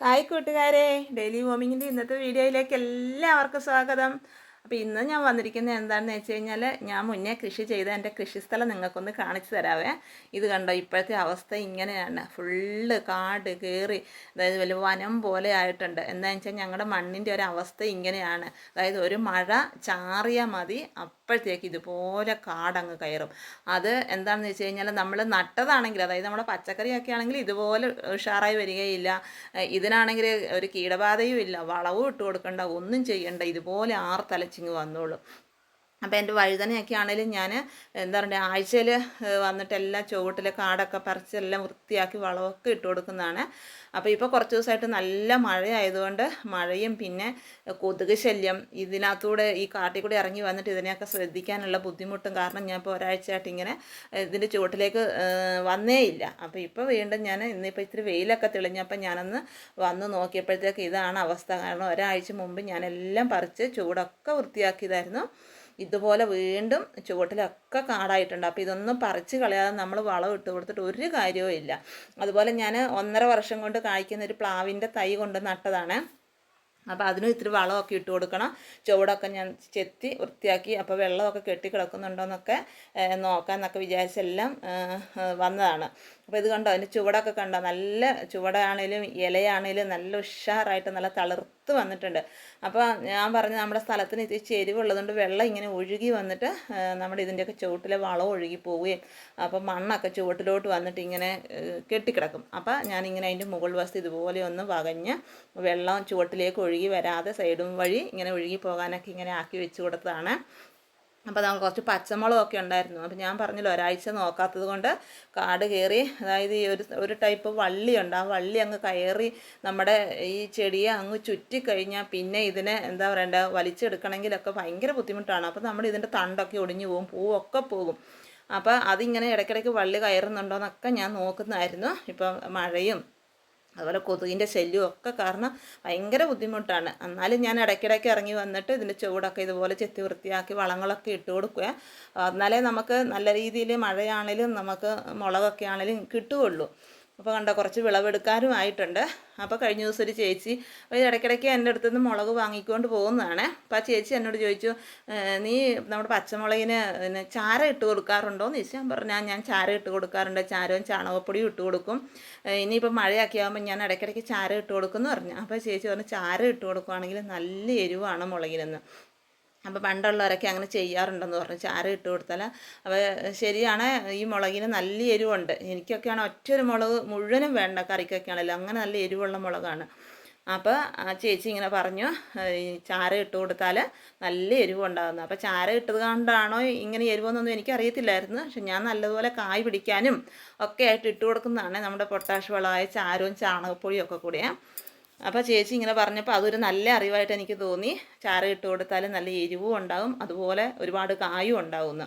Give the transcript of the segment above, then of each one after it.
Hi കൂട്ടുകാരെ. Daily വോമിങ്ങിന്റെ ഇന്നത്തെ വീഡിയോയിലേക്ക് എല്ലാവർക്കും സ്വാഗതം. അപ്പോൾ ഇന്ന് ഞാൻ വന്നിരിക്കുന്നത് എന്താണെന്ന് വെച്ച് കഴിഞ്ഞാൽ ഞാൻ മുന്നേ കൃഷി ചെയ്ത എന്റെ കൃഷിസ്ഥലം നിങ്ങൾക്കൊന്ന് കാണിച്ചു തരാവേ. ഇത് കണ്ടോ ഇപ്പോഴത്തെ അവസ്ഥ ഇങ്ങനെയാണ്. ഫുള്ള് കാട് കയറി അതായത് വലിയ വനം പോലെ ആയിട്ടുണ്ട്. എന്താണെന്ന് വെച്ചാൽ ഞങ്ങളുടെ മണ്ണിന്റെ ഒരു അവസ്ഥ ഇങ്ങനെയാണ്. അതായത് ഒരു മഴ ചാറിയാൽ മതി അപ്പോഴത്തേക്ക് ഇതുപോലെ കാടങ്ങ് കയറും. അത് എന്താണെന്ന് വെച്ച് കഴിഞ്ഞാൽ നമ്മൾ നട്ടതാണെങ്കിൽ അതായത് നമ്മുടെ പച്ചക്കറിയൊക്കെ ആണെങ്കിൽ ഇതുപോലെ ഉഷാറായി വരികയില്ല. ഇതിനാണെങ്കിൽ ഒരു കീടബാധയും ഇല്ല. വളവും ഇട്ട് കൊടുക്കേണ്ട ഒന്നും ചെയ്യേണ്ട. ഇതുപോലെ ആറ് തലച്ചിങ് വന്നോളും. അപ്പോൾ എന്റെ വഴുതനയൊക്കെ ആണെങ്കിലും ഞാൻ എന്താ പറയുക ആഴ്ചയിൽ വന്നിട്ട് എല്ലാം ചുവട്ടിൽ കാടൊക്കെ പറിച്ചെല്ലാം വൃത്തിയാക്കി വളമൊക്കെ ഇട്ട് കൊടുക്കുന്നതാണ്. അപ്പോൾ ഇപ്പോൾ കുറച്ച് ദിവസമായിട്ട് നല്ല മഴയായതുകൊണ്ട് മഴയും പിന്നെ കൊതുക് ശല്യം ഇതിനകത്തൂടെ ഈ കാട്ടിൽ കൂടെ ഇറങ്ങി വന്നിട്ട് ഇതിനെയൊക്കെ ശ്രദ്ധിക്കാനുള്ള ബുദ്ധിമുട്ടും കാരണം ഞാൻ ഇപ്പോൾ ഒരാഴ്ചയായിട്ട് ഇങ്ങനെ ഇതിന്റെ ചുവട്ടിലേക്ക് വന്നേ ഇല്ല. അപ്പോൾ ഇപ്പോൾ വീണ്ടും ഞാൻ ഇന്നിപ്പോൾ ഇത്തിരി വെയിലൊക്കെ തെളിഞ്ഞപ്പോൾ ഞാനൊന്ന് വന്ന് നോക്കിയപ്പോഴത്തേക്ക് ഇതാണ് അവസ്ഥ. കാരണം ഒരാഴ്ച മുമ്പ് ഞാനെല്ലാം പറിച്ച് ചൂടൊക്കെ വൃത്തിയാക്കിയതായിരുന്നു. ഇതുപോലെ വീണ്ടും ചുവട്ടിലൊക്കെ കാടായിട്ടുണ്ട്. അപ്പോൾ ഇതൊന്നും പറിച്ച് കളയാതെ നമ്മൾ വളം ഇട്ട് കൊടുത്തിട്ട് ഒരു കാര്യവും ഇല്ല. അതുപോലെ ഞാൻ ഒന്നര വർഷം കൊണ്ട് കായ്ക്കുന്ന ഒരു പ്ലാവിന്റെ തൈ കൊണ്ട് നട്ടതാണ്. അപ്പോൾ അതിനും ഇത്തിരി വളമൊക്കെ ഇട്ട് കൊടുക്കണം. ചുവടൊക്കെ ഞാൻ ചെത്തി വൃത്തിയാക്കി അപ്പോൾ വെള്ളമൊക്കെ കെട്ടി കിടക്കുന്നുണ്ടോയെന്നൊക്കെ നോക്കാമെന്നൊക്കെ വിചാരിച്ചെല്ലാം വന്നതാണ്. അപ്പോൾ ഇത് കണ്ടോ? അതിന്റെ ചുവടൊക്കെ കണ്ടോ? നല്ല ചുവടാണേലും ഇലയാണേലും നല്ല ഉഷാറായിട്ട് നല്ല തളിർത്ത് വന്നിട്ടുണ്ട്. അപ്പോൾ ഞാൻ പറഞ്ഞു നമ്മുടെ സ്ഥലത്തിന് ഇത്തിരി ചെരുവുള്ളതുകൊണ്ട് വെള്ളം ഇങ്ങനെ ഒഴുകി വന്നിട്ട് നമ്മുടെ ഇതിന്റെയൊക്കെ ചുവട്ടിലെ വളം ഒഴുകി പോവുകയും അപ്പോൾ മണ്ണൊക്കെ ചുവട്ടിലോട്ട് വന്നിട്ട് ഇങ്ങനെ കെട്ടിക്കിടക്കും. അപ്പോൾ ഞാനിങ്ങനെ അതിന്റെ മുകൾ വസ്തു ഇതുപോലെ ഒന്ന് വകഞ്ഞ് വെള്ളം ചുവട്ടിലേക്ക് ഒഴുകി വരാതെ സൈഡും വഴി ഇങ്ങനെ ഒഴുകി പോകാനൊക്കെ ഇങ്ങനെ ആക്കി വെച്ച് കൊടുത്തതാണ്. അപ്പോൾ നമ്മൾ കുറച്ച് പച്ചമുളകൊക്കെ ഉണ്ടായിരുന്നു. അപ്പോൾ ഞാൻ പറഞ്ഞല്ലോ ഒരാഴ്ച നോക്കാത്തത് കൊണ്ട് കാട് കയറി അതായത് ഈ ഒരു ഒരു ടൈപ്പ് വള്ളിയുണ്ട് ആ വള്ളി അങ്ങ് കയറി നമ്മുടെ ഈ ചെടിയെ അങ്ങ് ചുറ്റിക്കഴിഞ്ഞാൽ പിന്നെ ഇതിനെ എന്താ പറയണ്ട വലിച്ചെടുക്കണമെങ്കിലൊക്കെ ഭയങ്കര ബുദ്ധിമുട്ടാണ്. അപ്പോൾ നമ്മൾ ഇതിന്റെ തണ്ടൊക്കെ ഒടിഞ്ഞു പോകും പൂവൊക്കെ പോകും. അപ്പോൾ അതിങ്ങനെ ഇടയ്ക്കിടയ്ക്ക് വള്ളി കയറുന്നുണ്ടോയെന്നൊക്കെ ഞാൻ നോക്കുന്നതായിരുന്നു. ഇപ്പം മഴയും അതുപോലെ കൊതുകിന്റെ ശല്യവും ഒക്കെ കാരണം ഭയങ്കര ബുദ്ധിമുട്ടാണ്. എന്നാലും ഞാൻ ഇടയ്ക്കിടയ്ക്ക് ഇറങ്ങി വന്നിട്ട് ഇതിന്റെ ചുവടൊക്കെ ഇതുപോലെ ചെത്തി വൃത്തിയാക്കി വളങ്ങളൊക്കെ ഇട്ട് കൊടുക്കുക. എന്നാലേ നമുക്ക് നല്ല രീതിയിൽ മഴയാണേലും നമുക്ക് മുളകൊക്കെ ആണേലും കിട്ടുകയുള്ളൂ. അപ്പോൾ കണ്ടോ കുറച്ച് വിളവെടുക്കാനും ആയിട്ടുണ്ട്. അപ്പോൾ കഴിഞ്ഞ ദിവസം ഒരു ചേച്ചി ഇടയ്ക്കിടയ്ക്ക് എന്റെ അടുത്ത് നിന്ന് മുളക് വാങ്ങിക്കൊണ്ട് പോകുന്നതാണ്. അപ്പോൾ ആ ചേച്ചി എന്നോട് ചോദിച്ചു നീ നമ്മുടെ പച്ചമുളകിന് പിന്നെ ചാര ഇട്ട് കൊടുക്കാറുണ്ടോ? എന്ന് ചോദിച്ചു. ഞാൻ പറഞ്ഞു ഞാൻ ചാര ഇട്ട് കൊടുക്കാറുണ്ട്. ചാരവും ചാണകപ്പൊടിയും ഇട്ട് കൊടുക്കും. ഇനിയിപ്പോൾ മഴയൊക്കെ ആകുമ്പോൾ ഞാൻ ഇടയ്ക്കിടയ്ക്ക് ചാര ഇട്ട് കൊടുക്കുമെന്ന് പറഞ്ഞു. അപ്പോൾ ചേച്ചി പറഞ്ഞു ചാര ഇട്ട് കൊടുക്കുവാണെങ്കിൽ നല്ല എരിവാണ് മുളകിനെന്ന്. അപ്പോൾ പണ്ടുള്ളവരൊക്കെ അങ്ങനെ ചെയ്യാറുണ്ടെന്ന് പറഞ്ഞു. ചാരം ഇട്ട് കൊടുത്താൽ അപ്പോൾ ശരിയാണ് ഈ മുളകിന് നല്ല എരിവുണ്ട്. എനിക്കൊക്കെയാണ് ഒറ്റ ഒരു മുളക് മുഴുവനും വേണ്ട കറിക്കൊക്കെ ആണല്ലോ അങ്ങനെ നല്ല എരിവുള്ള മുളകാണ്. അപ്പോൾ ആ ചേച്ചി ഇങ്ങനെ പറഞ്ഞു ചാര ഇട്ട് കൊടുത്താൽ നല്ല എരിവ് ഉണ്ടാകുന്നു അപ്പോൾ ചാര ഇട്ടത് കൊണ്ടാണോ ഇങ്ങനെ എരിവെന്നൊന്നും എനിക്കറിയത്തില്ലായിരുന്നു. പക്ഷെ ഞാൻ നല്ലതുപോലെ കായ് പിടിക്കാനും ഒക്കെ ആയിട്ട് ഇട്ട് കൊടുക്കുന്നതാണ് നമ്മുടെ പൊട്ടാഷ് വളമായ ചാരവും ചാണകപ്പൊടിയും ഒക്കെ കൂടിയേ. അപ്പോൾ ചേച്ചി ഇങ്ങനെ പറഞ്ഞപ്പോൾ അതൊരു നല്ല അറിവായിട്ട് എനിക്ക് തോന്നി. ചാരം ഇട്ട് കൊടുത്താൽ നല്ല എരിവും ഉണ്ടാവും അതുപോലെ ഒരുപാട് കായും ഉണ്ടാവുമെന്ന്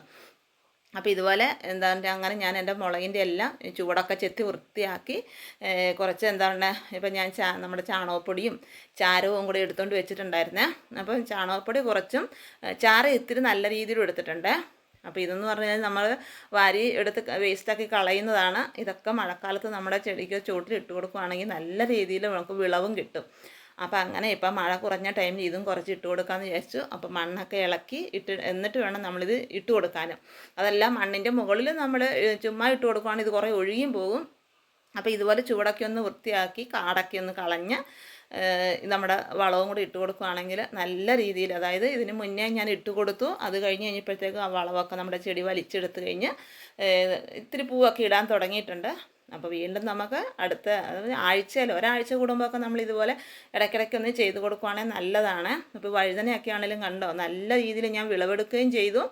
അപ്പോൾ ഇതുപോലെ എന്താ അങ്ങനെ ഞാൻ എന്റെ മുളകിന്റെ എല്ലാം ചൂടൊക്കെ ചെത്തി വൃത്തിയാക്കി കുറച്ച് എന്താ പറയുക ഇപ്പം ഞാൻ ചാ നമ്മുടെ ചാണകപ്പൊടിയും ചാരവും കൂടി എടുത്തുകൊണ്ട് വെച്ചിട്ടുണ്ടായിരുന്നേ. അപ്പം ചാണകപ്പൊടി കുറച്ചും ചാറ് ഇത്തിരി നല്ല രീതിയിലും എടുത്തിട്ടുണ്ട്. അപ്പോൾ ഇതെന്ന് പറഞ്ഞാൽ നമ്മൾ വാരി എടുത്ത് വേസ്റ്റാക്കി കളയുന്നതാണ്. ഇതൊക്കെ മഴക്കാലത്ത് നമ്മുടെ ചെടിക്ക് ചുവട്ടിൽ ഇട്ട് കൊടുക്കുകയാണെങ്കിൽ നല്ല രീതിയിൽ നമുക്ക് വിളവും കിട്ടും. അപ്പോൾ അങ്ങനെ ഇപ്പം മഴ കുറഞ്ഞ ടൈമിൽ ഇതും കുറച്ച് ഇട്ട് കൊടുക്കാമെന്ന് വിചാരിച്ചു. അപ്പോൾ മണ്ണൊക്കെ ഇളക്കി ഇട്ട് എന്നിട്ട് വേണം നമ്മളിത് ഇട്ട് കൊടുക്കാനും. അതല്ല മണ്ണിന്റെ മുകളിൽ നമ്മൾ ചുമ്മാ ഇട്ട് കൊടുക്കുകയാണെങ്കിൽ ഇത് കുറേ ഒഴുകിയും പോകും. അപ്പോൾ ഇതുപോലെ ചൂടൊക്കെ ഒന്ന് വൃത്തിയാക്കി കാടൊക്കെ ഒന്ന് കളഞ്ഞ് നമ്മുടെ വളവും കൂടി ഇട്ട് കൊടുക്കുകയാണെങ്കിൽ നല്ല രീതിയിൽ അതായത് ഇതിന് മുന്നേ ഞാൻ ഇട്ട് കൊടുത്തു അത് കഴിഞ്ഞ് കഴിഞ്ഞപ്പോഴത്തേക്കും ആ വളവൊക്കെ നമ്മുടെ ചെടി വലിച്ചെടുത്ത് കഴിഞ്ഞ് ഇത്തിരി പൂവൊക്കെ ഇടാൻ തുടങ്ങിയിട്ടുണ്ട്. അപ്പോൾ വീണ്ടും നമുക്ക് അടുത്ത ആഴ്ചയിൽ ഒരാഴ്ച കൂടുമ്പോഴൊക്കെ നമ്മൾ ഇതുപോലെ ഇടയ്ക്കിടയ്ക്ക് ഒന്ന് ചെയ്ത് കൊടുക്കുകയാണെങ്കിൽ നല്ലതാണ്. ഇപ്പോൾ വഴുതനയൊക്കെ ആണെങ്കിലും കണ്ടോ നല്ല രീതിയിൽ ഞാൻ വിളവെടുക്കുകയും ചെയ്തു.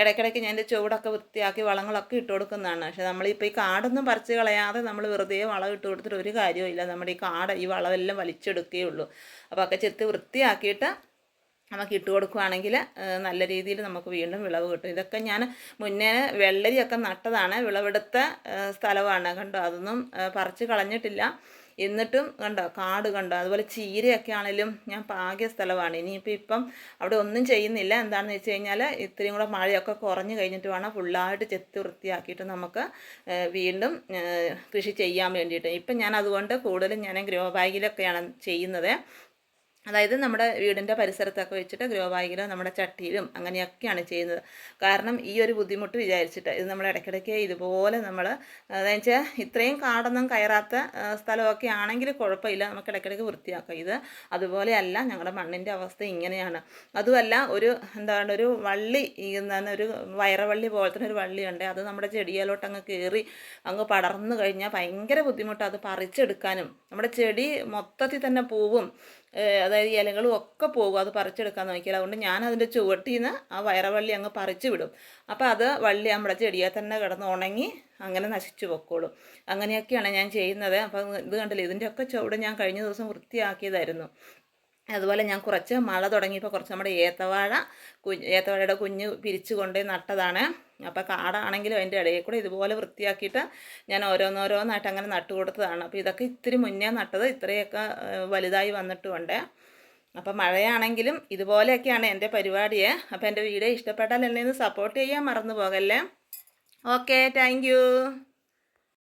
ഇടയ്ക്കിടയ്ക്ക് ഞാൻ എന്റെ ചുവടൊക്കെ വൃത്തിയാക്കി വളങ്ങളൊക്കെ ഇട്ട് കൊടുക്കുന്നതാണ്. പക്ഷെ നമ്മളിപ്പോൾ ഈ കാടൊന്നും പറിച്ച് കളയാതെ നമ്മൾ വെറുതെ വളം ഇട്ട് കൊടുത്തിട്ട് ഒരു കാര്യവും നമ്മുടെ ഈ കാട് ഈ വളമെല്ലാം വലിച്ചെടുക്കുകയുള്ളൂ അപ്പോൾ ഒക്കെ ചെത്തി വൃത്തിയാക്കിയിട്ട് നമുക്ക് ഇട്ട് കൊടുക്കുകയാണെങ്കിൽ നല്ല രീതിയിൽ നമുക്ക് വീണ്ടും വിളവ് കിട്ടും. ഇതൊക്കെ ഞാൻ മുന്നേ വെള്ളരിയൊക്കെ നട്ടതാണ്. വിളവെടുത്ത സ്ഥലമാണ്. കണ്ടോ? അതൊന്നും പറിച്ച് കളഞ്ഞിട്ടില്ല. എന്നിട്ടും കണ്ടോ കാട് കണ്ടോ അതുപോലെ ചീരയൊക്കെ ആണെങ്കിലും ഞാൻ പാകിയ സ്ഥലമാണ്. ഇനിയിപ്പോൾ ഇപ്പം അവിടെ ഒന്നും ചെയ്യുന്നില്ല. എന്താണെന്ന് വെച്ച് കഴിഞ്ഞാൽ ഇത്രയും കൂടെ മഴയൊക്കെ കുറഞ്ഞു കഴിഞ്ഞിട്ട് വേണം ഫുള്ളായിട്ട് ചെത്തി വൃത്തിയാക്കിയിട്ട് നമുക്ക് വീണ്ടും കൃഷി ചെയ്യാൻ വേണ്ടിയിട്ട്. ഇപ്പം ഞാൻ അതുകൊണ്ട് കൂടുതലും ഞാൻ ഗ്രോ ബാഗിലൊക്കെയാണ് ചെയ്യുന്നത്. അതായത് നമ്മുടെ വീടിന്റെ പരിസരത്തൊക്കെ വെച്ചിട്ട് ഗ്രോ ബാഗിലും നമ്മുടെ ചട്ടിയിലും അങ്ങനെയൊക്കെയാണ് ചെയ്യുന്നത്. കാരണം ഈ ഒരു ബുദ്ധിമുട്ട് വിചാരിച്ചിട്ട് ഇത് നമ്മൾ ഇടയ്ക്കിടയ്ക്ക് ഇതുപോലെ നമ്മൾ അതായത് വെച്ചാൽ ഇത്രയും കാടൊന്നും കയറാത്ത സ്ഥലമൊക്കെ ആണെങ്കിൽ കുഴപ്പമില്ല. നമുക്ക് ഇടയ്ക്കിടയ്ക്ക് വൃത്തിയാക്കാം. ഇത് അതുപോലെയല്ല ഞങ്ങളുടെ മണ്ണിന്റെ അവസ്ഥ ഇങ്ങനെയാണ്. അതുമല്ല ഒരു എന്താണ് ഒരു വള്ളി എന്താണ് ഒരു വയറവള്ളി പോലത്തെ ഒരു വള്ളിയുണ്ട്. അത് നമ്മുടെ ചെടിയിലോട്ട് അങ്ങ് കയറി അങ്ങ് പടർന്നു കഴിഞ്ഞാൽ ഭയങ്കര ബുദ്ധിമുട്ടാണ്. അത് പറിച്ചെടുക്കാനും നമ്മുടെ ചെടി മൊത്തത്തിൽ തന്നെ പൂവും. അതായത് ഇലകളും ഒക്കെ പോകും. അത് പറിച്ചെടുക്കാൻ നോക്കിയാൽ അതുകൊണ്ട് ഞാൻ അതിന്റെ ചുവട്ടിൽ നിന്ന് ആ വയറവള്ളി അങ്ങ് പറിച്ചു വിടും. അപ്പോൾ അത് വള്ളി നമ്മുടെ ചെടിയെ തന്നെ കിടന്ന് ഉണങ്ങി അങ്ങനെ നശിച്ചു പൊക്കോളും. അങ്ങനെയൊക്കെയാണ് ഞാൻ ചെയ്യുന്നത്. അപ്പം ഇത് കണ്ടില്ല? ഇതിന്റെയൊക്കെ ചുവട് ഞാൻ കഴിഞ്ഞ ദിവസം വൃത്തിയാക്കിയതായിരുന്നു. അതുപോലെ ഞാൻ കുറച്ച് മഴ തുടങ്ങിയപ്പോൾ കുറച്ച് നമ്മുടെ ഏത്തവാഴ കുഞ്ഞ് ഏത്തവാഴയുടെ കുഞ്ഞ് പിരിച്ചു കൊണ്ട് നട്ടതാണ്. അപ്പോൾ കാടാണെങ്കിലും അതിന്റെ ഇടയിൽ കൂടെ ഇതുപോലെ വൃത്തിയാക്കിയിട്ട് ഞാൻ ഓരോന്നോരോന്നായിട്ട് അങ്ങനെ നട്ടു കൊടുത്തതാണ്. അപ്പോൾ ഇതൊക്കെ ഇത്തിരി മുന്നേ നട്ടത് ഇത്രയൊക്കെ വലുതായി വന്നിട്ടുമുണ്ട്. അപ്പോൾ മഴയാണെങ്കിലും ഇതുപോലെയൊക്കെയാണ് എന്റെ പരിപാടിയെ. അപ്പോൾ എന്റെ വീഡിയോ ഇഷ്ടപ്പെട്ടാൽ എന്നെ ഒന്ന് സപ്പോർട്ട് ചെയ്യാൻ മറന്നു പോകല്ലേ. Okay thank